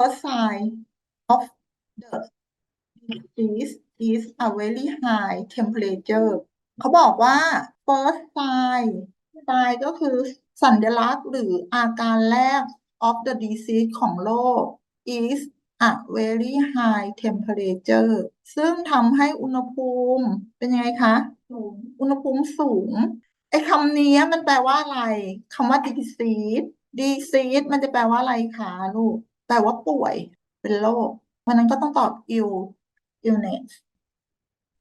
first sign of the disease is a very high temperature เขาบอกว่า first sign sign ก็คือสัญลักษณ์หรืออาการแรก of the disease ของโรค is a very high temperature ซึ่งทำให้อุณหภูมิเป็นยังไงคะอุณหภูมิสูงไอ้คำนี้มันแปลว่าอะไรคำว่า disease disease มันจะแปลว่าอะไรคะลูก แปลว่าป่วยเป็นโรคเพราะฉะนั้นก็ต้องตอบ ill illness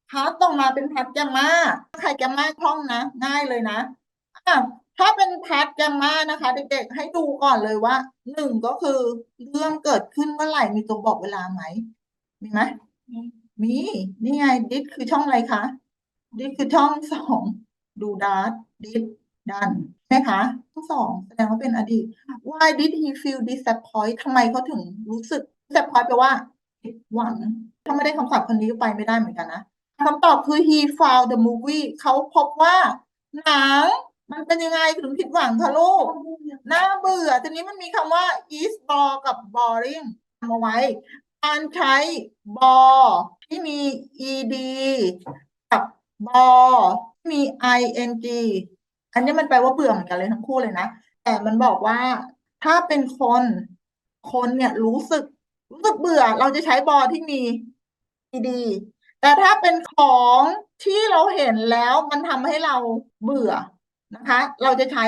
พัดตรงมาเป็นพัดแกมมาใครแกมมาคล่องนะ ง่ายเลยนะอะถ้าเป็นพัดแกมมานะคะ เด็กๆ ให้ดูก่อนเลยว่าหนึ่งก็คือเรื่องเกิดขึ้นเมื่อไหร่มีตัวบอกเวลาไหม มีไหมมีนี่ไงดิสคือช่องอะไรคะดิสคือช่องสองดูดาร์ดิสดัน ไหมคะทั้งสองแสดงว่าเป็นอดีต Why did he feel disappointed ทำไมเขาถึงรู้สึก disappointed แปลว่าผิดหวัง ถ้าไม่ได้คำศัพท์คนนี้ก็ไปไม่ได้เหมือนกันนะคำตอบคือ he found the movie เขาพบว่าหนังมันเป็นยังไงถึงผิดหวังคะลูกน่าเบื่อ ทีนี้มันมีคำว่า is bore กับ boring ทำเอาไว้ การใช้ bore ที่มี ed กับ bore ที่มี ing อันนี้มันแปลว่าเบื่อเหมือนกันเลยทั้งคู่เลยนะ แต่มันบอกว่าถ้าเป็นคนคนเนี่ยรู้สึกรู้สึกเบื่อ เราจะใช้ bore ที่มี ed แต่ถ้าเป็นของที่เราเห็นแล้วมันทำให้เราเบื่อนะคะ เราจะใช้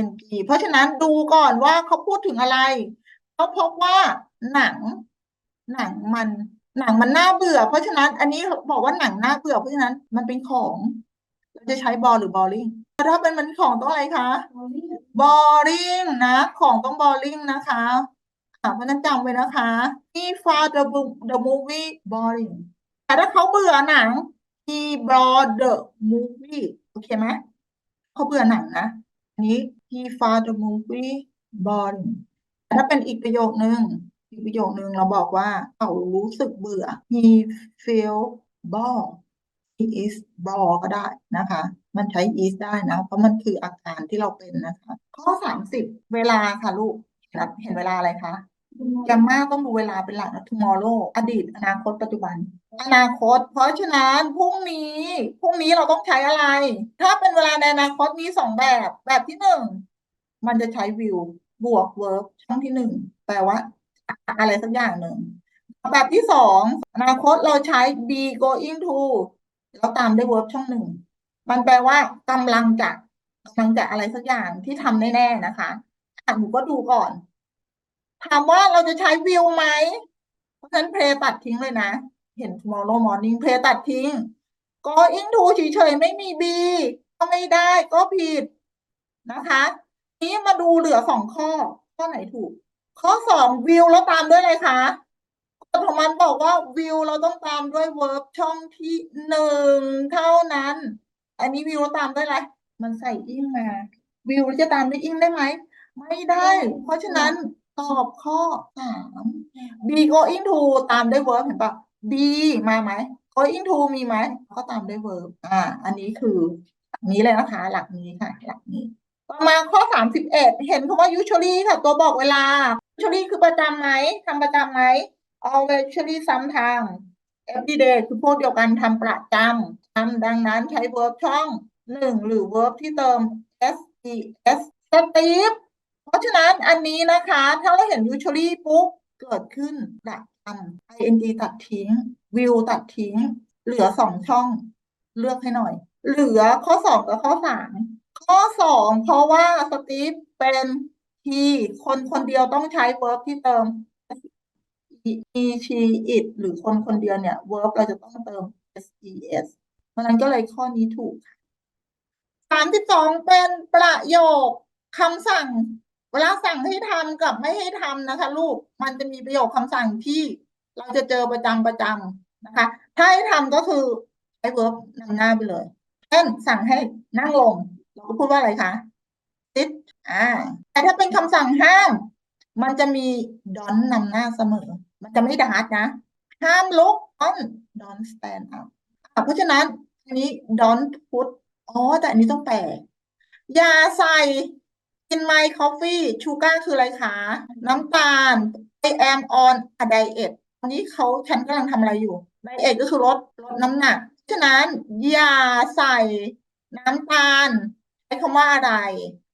ing เพราะฉะนั้นดูก่อนว่าเขาพูดถึงอะไรเขาพบว่าหนัง หนังมันหนังมันน่าเบื่อ เพราะฉะนั้นอันนี้บอกว่าหนังน่าเบื่อเพราะฉะนั้นมันเป็นของ เราจะใช้ bore หรือ boring ถ้าเป็นมันของต้องอะไรคะ boring นะ ของต้อง boring นะคะอะเพราะนั้นจำไว้นะคะ he found the the movie boring แต่ถ้าเขาเบื่อหนัง he bought the movie โอเคไหมเขาเบื่อหนังนะอันนี้ he found the movie boring แต่ถ้าเป็นอีกประโยคนึงอีกประโยคนึงเราบอกว่าเขารู้สึกเบื่อ he feel bored is bored ก็ได้นะคะ มันใช้ is ได้นะ เพราะมันคืออาการที่เราเป็นนะคะ ข้อสามสิบเวลาค่ะลูกเห็นเห็นเวลาอะไรคะแกมมาต้องดูเวลาเป็นหลักนะ tomorrow อดีต อนาคต ปัจจุบัน อนาคต เพราะฉะนั้นพรุ่งนี้ พรุ่งนี้เราต้องใช้อะไร ถ้าเป็นเวลาในอนาคตมีสองแบบ แบบที่หนึ่ง มันจะใช้ will บวก verb ช่องที่หนึ่ง แปลว่า อะไรสักอย่างหนึ่ง แบบที่สอง อนาคตเราใช้ be going to แล้วตามด้วย verb ช่องหนึ่งมันแปลว่ากำลังจะกำลังจะอะไรสักอย่างที่ทำแน่ๆนะคะอะหนูก็ดูก่อน ถามว่าเราจะใช้ will ไหม เพราะฉะนั้น play ตัดทิ้งเลยนะ เห็น tomorrow morning play ตัดทิ้ง going to เฉยๆไม่มี be ก็ไม่ได้ก็ผิดนะคะ นี้มาดูเหลือสองข้อ ข้อไหนถูก ข้อสอง will แล้วตามด้วยอะไรคะ ของมันบอกว่า will เราต้องตามด้วย verb ช่องที่หนึ่งเท่านั้น อันนี้ will แล้วตามด้วยอะไร มันใส่ ing มา will จะตามด้วย ing ได้ไหม ไม่ได้ เพราะฉะนั้นตอบข้อสาม be going to ตามด้วย verb เห็นปะ be มาไหม going to มีไหม ก็ตามด้วย verb อ่า อันนี้คือหลักนี้เลยนะคะ หลักนี้ค่ะ หลักนี้ต่อมาข้อสามสิบเอ็ดเห็นคำว่า usually ค่ะ ตัวบอกเวลา usually คือประจำไหมทำประจำไหม always usually sometime everyday คือพวกเดียวกันทำประจำทำดังนั้นใช้ verb ช่องหนึ่งหรือ verb ที่เติม s e s Steve เพราะฉะนั้นอันนี้นะคะ ถ้าเราเห็น usually ปุ๊บเกิดขึ้นประจำ ing ตัดทิ้ง will ตัดทิ้ง เหลือสองช่อง เลือกให้หน่อย เหลือข้อสองกับข้อสามข้อสองเพราะว่าสตีฟเป็น he คนคนเดียวต้องใช้ verb ที่เติม he she it หรือคนคนเดียวเนี่ย verb เราจะต้องเติม ses เพราะนั้นก็เลยข้อนี้ถูกสามสิบสองเป็นประโยคคำสั่ง เวลาสั่งให้ทำกับไม่ให้ทำนะคะ ลูกมันจะมีประโยคคำสั่งที่เราจะเจอประจำประจำนะคะ ถ้าให้ทำก็คือใช้ verb นำหน้าไปเลยเช่นสั่งให้นั่งลง เราก็พูดว่าอะไรคะ sit อ่าแต่ถ้าเป็นคำสั่งห้าม มันจะมี don นำหน้าเสมอ มันจะไม่ดัดนะ ห้าม look on don't stand up เพราะฉะนั้นอันนี้ don't put อ๋อ แต่อันนี้ต้องแปลอย่าใส่ in my coffee sugar คืออะไรคะ น้ำตาล I am on a diet อันนี้เขาฉันกำลังทำอะไรอยู่ไดเอทก็คือลดลดน้ำหนัก ฉะนั้นอย่าใส่น้ำตาลใช้คำว่าอะไร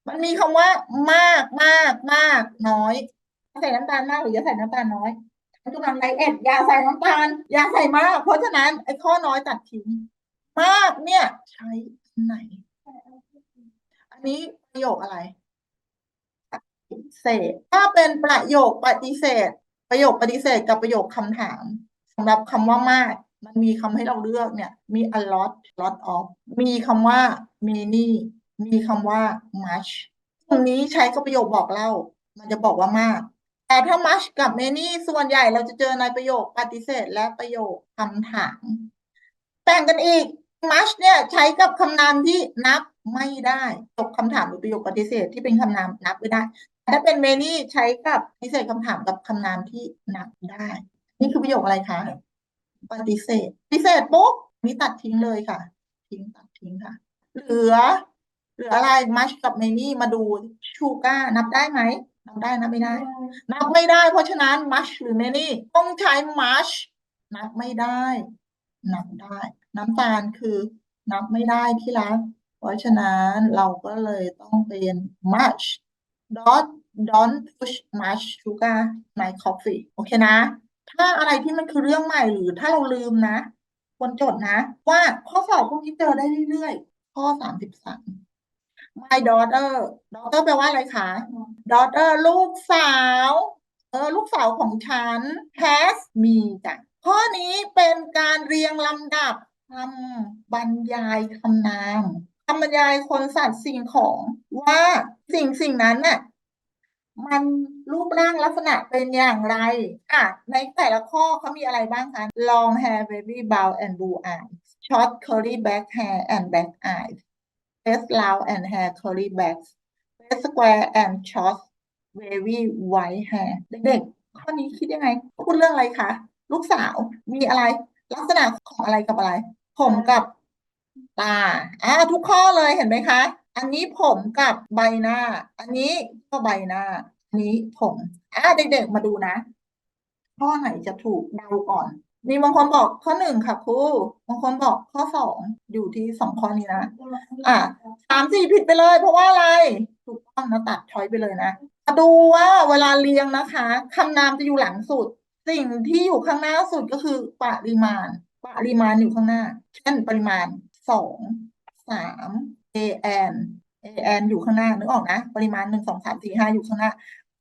มันมีคำว่ามากมากมากน้อย ใส่น้ำตาลมากหรืออย่าใส่น้ำตาลน้อย ฉันกำลังไดเอทอย่าใส่น้ำตาลอย่าใส่มาก เพราะฉะนั้นไอ้ข้อน้อยตัดทิ้งมากเนี่ย ใช้ไหน อันนี้ประโยคอะไรปฏิเสธ ถ้าเป็นประโยคปฏิเสธ ประโยคปฏิเสธกับประโยคคำถามสำหรับคำว่ามาก มันมีคำให้เราเลือกเนี่ย มี a lot lot of มีคำว่า many มีคำว่า much ตรงนี้ใช้กับประโยคบอกเล่า มันจะบอกว่ามาก แต่ถ้า much กับ many ส่วนใหญ่เราจะเจอในประโยคปฏิเสธและประโยคคำถามแบ่งกันอีก much เนี่ยใช้กับคำนามที่นับไม่ได้จบคำถามหรือประโยคปฏิเสธที่เป็นคำนามนับไม่ได้ ถ้าเป็น many ใช้กับปฏิเสธคำถามกับคำนามที่นับได้ นี่คือประโยคอะไรคะปฏิเสธปฏิเสธปุ๊บนี่ตัดทิ้งเลยค่ะ ทิ้งตัดทิ้งค่ะ เหลือ เหลืออะไร much กับ many มาดู sugar นับได้ไหม นับได้นับไม่ได้ นับไม่ได้ เพราะฉะนั้น much หรือ many ต้องใช้ much นับไม่ได้ นับได้ น้ำตาลคือ นับไม่ได้ที่รักเพราะฉะนั้นเราก็เลยต้องเป็น much don't don't push much sugar in my coffee โอเคนะ ถ้าอะไรที่มันคือเรื่องใหม่หรือถ้าเราลืมนะควรจดนะ ว่าข้อสอบพวกนี้เจอได้เรื่อยๆ ข้อสามสิบสาม my daughter daughter แปลว่าอะไรคะ daughter ลูกสาว เออ ลูกสาวของฉัน has มีจ้ะข้อนี้เป็นการเรียงลำดับคำบรรยายคำนามคำบรรยายคนสัตว์สิ่งของว่าสิ่งสิ่งนั้นน่ะมันรูปร่างลักษณะเป็นอย่างไร อะ ในแต่ละข้อเขามีอะไรบ้างคะ long hair baby brown and blue eyes short curly black hair and black eyes face round and hair curly back face square and short wavy white hair เด็กๆข้อนี้คิดยังไง พูดเรื่องอะไรคะ ลูกสาวมีอะไร ลักษณะของอะไรกับอะไร ผมกับตาอ่าทุกข้อเลยเห็นไหมคะ อันนี้ผมกับใบหน้า อันนี้ก็ใบหน้า อันนี้ผมอ่าเด็กๆมาดูนะ ข้อไหนจะถูกเดาก่อน มีบางคนบอกข้อหนึ่งค่ะครูบางคนบอกข้อสองอยู่ที่สองข้อนี้นะ อะสามสี่ผิดไปเลย เพราะว่าอะไร ถูกต้องนะตัดช้อยไปเลยนะมาดูว่าเวลาเรียงนะคะคำนามจะอยู่หลังสุด สิ่งที่อยู่ข้างหน้าสุดก็คือปริมาณ ปริมาณอยู่ข้างหน้า เช่นปริมาณสองสาม an an อยู่ข้างหน้านึกออกนะ ปริมาณหนึ่งสองสามสี่ห้าอยู่ข้างหน้า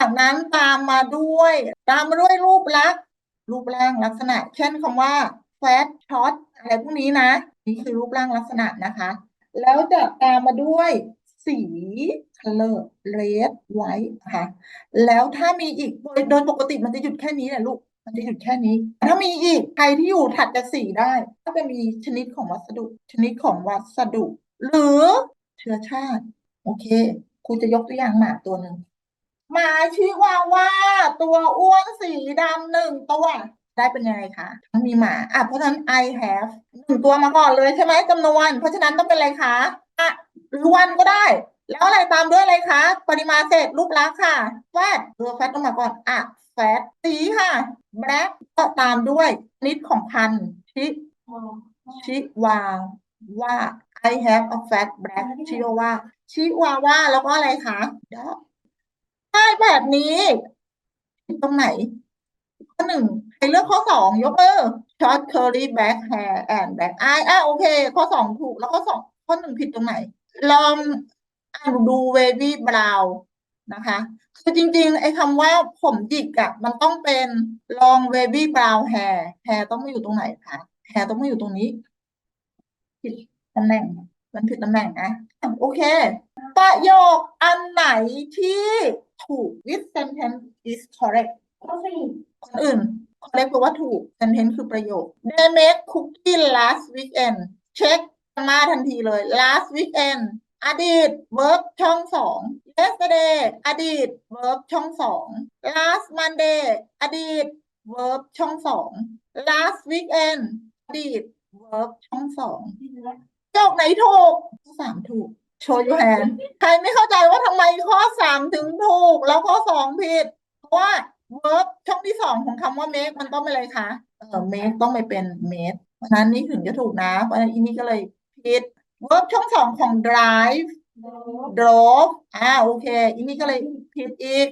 จากนั้นตามมาด้วย ตามมาด้วยรูปลักษณ รูปร่างลักษณะ เช่นคำว่า flat short อะไรพวกนี้นะ นี่คือรูปร่างลักษณะนะคะ แล้วจะตามมาด้วยสี color red white นะคะแล้วถ้ามีอีกโดยโดยปกติมันจะหยุดแค่นี้แหละลูก มันจะหยุดแค่นี้ ถ้ามีอีกใครที่อยู่ถัดจากสีได้ ก็จะมีชนิดของวัสดุ ชนิดของวัสดุ หรือเชื้อชาติ โอเคครูจะยกตัวอย่างหมาตัวหนึ่ง หมาชิวาว่าตัวอ้วนสีดำหนึ่งตัว ได้เป็นยังไงคะต้องมีหมาอะเพราะฉะนั้น I have หนึ่งตัวมาก่อนเลยใช่ไหมจำนวน เพราะฉะนั้นต้องเป็นอะไรคะอะรวนก็ได้ แล้วอะไรตามด้วยอะไรคะ ปริมาณเศษรูปลักษณ์ค่ะ fat ตัว fat ต้องมาก่อนอะ fat สีค่ะ black ก็ตามด้วยนิดของพันชิชิวาว่า I have a fat black ชิวาว่าชิวาว่าแล้วก็อะไรคะ dog ได้แบบนี้ผิดตรงไหน ข้อหนึ่งใครเลือกข้อสองยกมือ short curly black hair and black eye อะโอเค ข้อสองถูกแล้วข้อสองข้อหนึ่งผิดตรงไหน ลองอ่านดู wavy brown นะคะคือจริงๆไอ้คำว่าผมหยิกอะมันต้องเป็น long wavy brown hair hair ต้องมาอยู่ตรงไหนคะ hair ต้องมาอยู่ตรงนี้ผิดตำแหน่ง มันผิดตำแหน่งนะโอเค ประโยคอันไหนที่ถูก with sentence is correct คนอื่น correct แปลว่าถูก sentence คือประโยค they make cookie last weekend เช็คมาทันทีเลย last weekend อดีต verb ช่องสอง yesterday อดีต verb ช่องสอง last Monday อดีต verb ช่องสอง last weekend อดีต verb ช่องสอง โจกไหนถูกข้อสามถูกโชว์ยูแฮนใครไม่เข้าใจว่าทำไมข้อสามถึงถูก แล้วข้อสองผิด เพราะว่า verb ช่องที่สองของคำว่า make มันต้องเป็นอะไรคะเออ make ต้องไปเป็น made เพราะนั้นนี่ถึงจะถูกนะ เพราะฉะนั้นอันนี้ก็เลยผิด verb ช่องสองของ drive drove อ่าโอเคอันนี้ก็เลยผิดอีก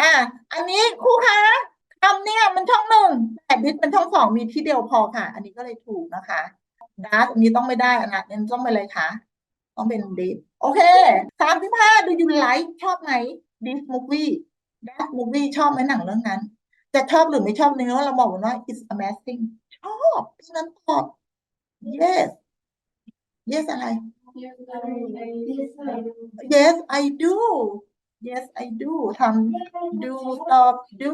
อ่า อันนี้ครูคะคำเนี่ยมันช่องหนึ่งแต่ดิสเป็นช่องสองมีที่เดียวพอค่ะ อันนี้ก็เลยถูกนะคะ ดัสอันนี้ต้องไม่ได้อันนั้ต้องเป็นอะไรคะต้องเป็นดิสโอเคสามสิบห้า do you like ชอบไหม this movie that movie ชอบไหมหนังเรื่องนั้น จะชอบหรือไม่ชอบเนื้อเราบอกว่า it's amazing ชอบเพราะฉะนั้นตอบ yes yes อะไร yes I do yes I do ทำ do ตอบ do